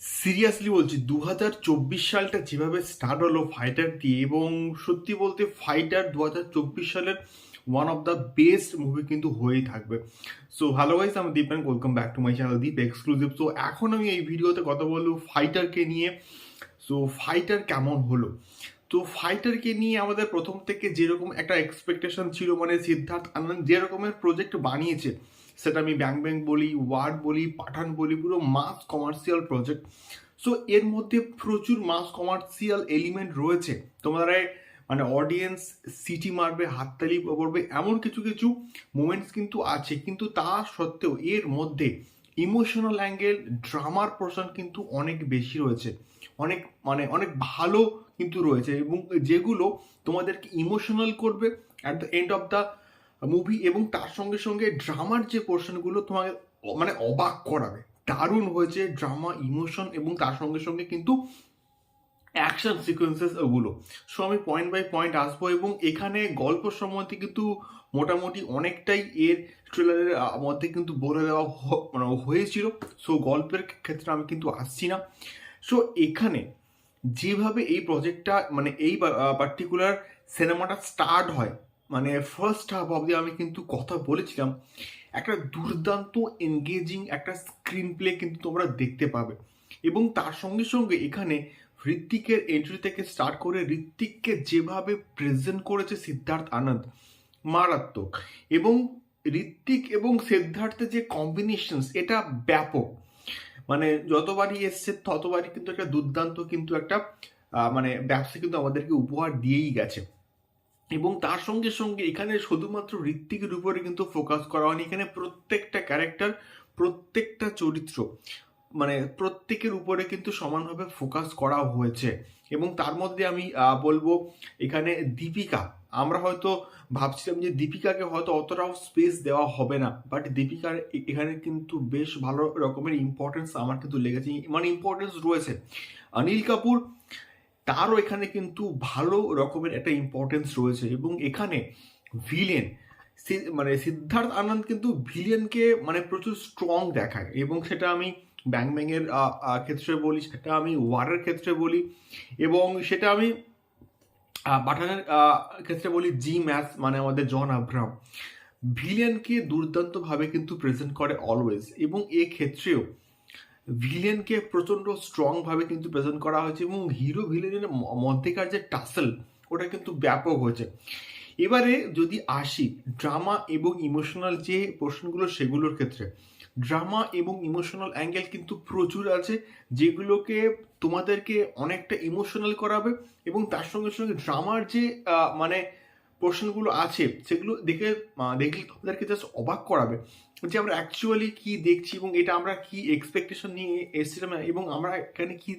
Seriously বলছি দু হাজার চব্বিশ সালটা যেভাবে স্টার্ট হলো ফাইটার দিয়ে এবং সত্যি বলতে ফাইটার দু হাজার চব্বিশ সালের one of the best movie কিন্তু হয়েই থাকবে। সো হ্যালো গাইস আমি Deep and welcome back to my channel Deep exclusive তো এখন আমি এই ভিডিওতে কথা বলব ফাইটারকে নিয়ে। সো ফাইটার কেমন হলো? তো ফাইটারকে নিয়ে আমাদের প্রথম থেকে যেরকম একটা এক্সপেকটেশন ছিল মানে সিদ্ধার্থ আনন্দ যে রকমের প্রজেক্ট বানিয়েছে সেটা আমি ব্যাং ব্যাং বলি ওয়ার্ড বলি পাঠান বলি, পুরো মাস কমার্শিয়াল প্রজেক্ট সো এর মধ্যে প্রচুর মাস কমার্শিয়াল এলিমেন্ট রয়েছে। তোমরা মানে অডিয়েন্স সিটি মারবে, হাততালি করবে, এমন কিছু কিছু মোমেন্টস কিন্তু আছে। কিন্তু তা সত্ত্বেও এর মধ্যে ইমোশনাল অ্যাঙ্গেল ড্রামার পোর্শন কিন্তু অনেক বেশি রয়েছে। অনেক মানে অনেক ভালো কিন্তু রয়েছে এবং যেগুলো তোমাদেরকে ইমোশনাল করবে at the end of the movie এবং তার সঙ্গে সঙ্গে ড্রামার যে পোর্শনগুলো তোমাকে মানে অবাক করাবে। দারুণ হয়েছে ড্রামা ইমোশন এবং তার সঙ্গে সঙ্গে কিন্তু অ্যাকশন সিকোয়েন্সেস ওগুলো। সো আমি পয়েন্ট বাই পয়েন্ট আসব এবং এখানে গল্প সম্বন্ধে কিন্তু মোটামুটি অনেকটাই এর ট্রেলারের মধ্যে কিন্তু বলে দেওয়া মানে হয়েছিল। সো গল্পের ক্ষেত্রে আমি কিন্তু আসছি না। সো এখানে যেভাবে এই প্রজেক্টটা মানে এই পার্টিকুলার সিনেমাটা স্টার্ট হয় মানে ফার্স্ট হাফ অবধি আমি কিন্তু কথা বলেছিলাম, একটা দুর্দান্ত এনগেজিং একটা স্ক্রিন প্লে কিন্তু তোমরা দেখতে পাবে। এবং তার সঙ্গে সঙ্গে এখানে ঋত্বিকের এন্ট্রি থেকে স্টার্ট করে ঋত্বিককে যেভাবে প্রেজেন্ট করেছে সিদ্ধার্থ আনন্দ, মারাত্মক। এবং ঋত্বিক এবং সিদ্ধার্থের যে কম্বিনেশনস এটা ব্যাপক। মানে যতবারই এসছে, ততবারই কিন্তু একটা দুর্দান্ত কিন্তু একটা মানে ব্যবসা কিন্তু আমাদেরকে উপহার দিয়েই গেছে। এবং তার সঙ্গে সঙ্গে এখানে শুধুমাত্র ঋত্বিকের উপরে কিন্তু ফোকাস করা হয়নি। এখানে প্রত্যেকটা ক্যারেক্টার প্রত্যেকটা চরিত্র মানে প্রত্যেকের উপরে কিন্তু সমানভাবে ফোকাস করা হয়েছে। এবং তার মধ্যে আমি বলব এখানে দীপিকা। আমরা হয়তো ভাবছিলাম যে দীপিকাকে হয়তো অতটাও স্পেস দেওয়া হবে না বাট দীপিকার এখানে কিন্তু বেশ ভালো রকমের ইম্পর্টেন্স আমার কিন্তু লেগেছে। মানে ইম্পর্টেন্স রয়েছে। অনিল কাপুর তারও এখানে কিন্তু ভালো রকমের একটা ইম্পর্টেন্স রয়েছে এবং এখানে ভিলেন মানে সিদ্ধার্থ আনন্দ কিন্তু ভিলেনকে মানে প্রচুর স্ট্রং দেখায় এবং সেটা আমি ব্যাং ব্যাংয়ের ক্ষেত্রে বলি, সেটা আমি ওয়ারের ক্ষেত্রে বলি এবং সেটা আমি পাঠানের ক্ষেত্রে বলি জি ম্যাথ মানে আমাদের জন আব্রাম ভিলিয়ানকে দুর্দান্তভাবে কিন্তু প্রেজেন্ট করে অলওয়েজ এবং এ ক্ষেত্রেও ভিলেনকে প্রচণ্ড স্ট্রংভাবে কিন্তু প্রেজেন্ট করা হয়েছে এবং হিরো ভিলেনের মধ্যেকার যে টাসেল ওটা কিন্তু ব্যাপক হয়েছে। এবারে যদি আসি ড্রামা এবং ইমোশনাল যে পোর্শনগুলো সেগুলোর ক্ষেত্রে ড্রামা এবং ইমোশনাল অ্যাঙ্গেল কিন্তু প্রচুর আছে, যেগুলোকে তোমাদেরকে অনেকটা ইমোশনাল করাবে এবং তার সঙ্গে সঙ্গে ড্রামার যে মানে পোর্শনগুলো আছে, সেগুলো দেখে দেখলে তোমাদেরকে জাস্ট অবাক করাবে। যে আমরা অ্যাকচুয়ালি কি দেখছি এবং এটা আমরা কি এক্সপেকটেশন নিয়ে এসেছিলাম এবং আমরা এখানে কি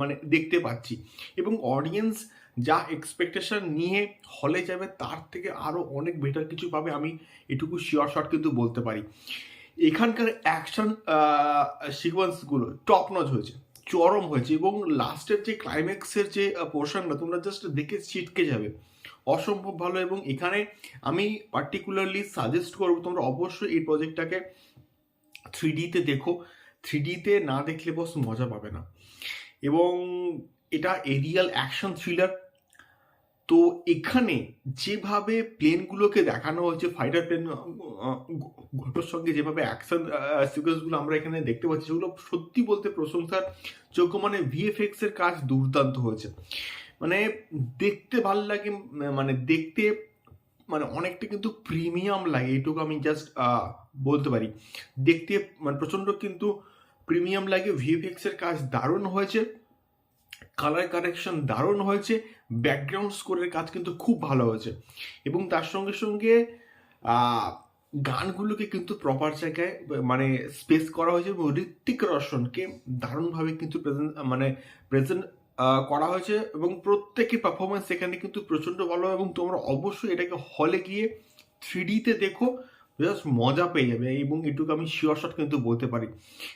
মানে দেখতে পাচ্ছি। এবং অডিয়েন্স যা এক্সপেকটেশন নিয়ে হলে যাবে তার থেকে আরও অনেক বেটার কিছু পাবে আমি এটুকু শিওর শট কিন্তু বলতে পারি। এখানকার অ্যাকশন সিকোয়েন্সগুলো টপ নজ হয়েছে। চরম হয়েছে এবং লাস্টের যে ক্লাইম্যাক্সের যে পোর্শনটা তোমরা জাস্ট দেখে ছিটকে যাবে। অসম্ভব ভালো এবং এখানে আমি পার্টিকুলারলি সাজেস্ট করব, তোমরা অবশ্যই এই প্রজেক্টটাকে থ্রি ডিতে দেখো। থ্রি ডিতে না দেখলে বস মজা পাবে না। এবং এটা এরিয়াল অ্যাকশন থ্রিলার তো এখানে যেভাবে প্লেনগুলোকে দেখানো হয়েছে ফাইটার প্লেন ঘটোর সঙ্গে যেভাবে অ্যাকশন সিকোয়েন্সগুলো আমরা এখানে দেখতে পাচ্ছি, সেগুলো সত্যি বলতে প্রশংসার যোগ্য। মানে ভিএফএক্স এর কাজ দুর্দান্ত হয়েছে। মানে দেখতে ভালো লাগে মানে দেখতে মানে অনেকটা কিন্তু প্রিমিয়াম লাগে এইটুকু আমি জাস্ট বলতে পারি। দেখতে মানে প্রচণ্ড কিন্তু প্রিমিয়াম লাগে ভিএফএক্স এর কাজ দারুণ হয়েছে। কালার কারেকশন দারুণ হয়েছে ব্যাকগ্রাউন্ড স্কোরের কাজ কিন্তু খুব ভালো হয়েছে। এবং তার সঙ্গে সঙ্গে গানগুলোকে কিন্তু প্রপার জায়গায় মানে স্পেস করা হয়েছে এবং ঋত্বিক রোশনকে দারুণভাবে কিন্তু প্রেজেন্ট মানে প্রেজেন্ট করা হয়েছে এবং প্রত্যেকের পারফরমেন্স এখানে কিন্তু প্রচণ্ড ভালো এবং তোমরা অবশ্যই এটাকে হলে গিয়ে থ্রি ডিতে দেখো জাস্ট মজা পেয়ে যাবে এবং এটুকু আমি শিওর শট কিন্তু বলতে পারি।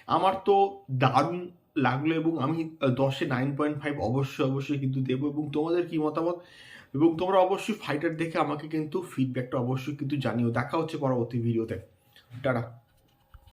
আমার তো দারুণ লাগল এবং আমি দশে নাইন পয়েন্ট ফাইভ অবশ্যই অবশ্যই কিন্তু দেবো এবং তোমাদের কি মতামত? এবং তোমরা অবশ্যই ফাইটার দেখে আমাকে কিন্তু ফিডব্যাকটা অবশ্যই কিন্তু জানিও। দেখা হচ্ছে পরবর্তী ভিডিওতে টাটা।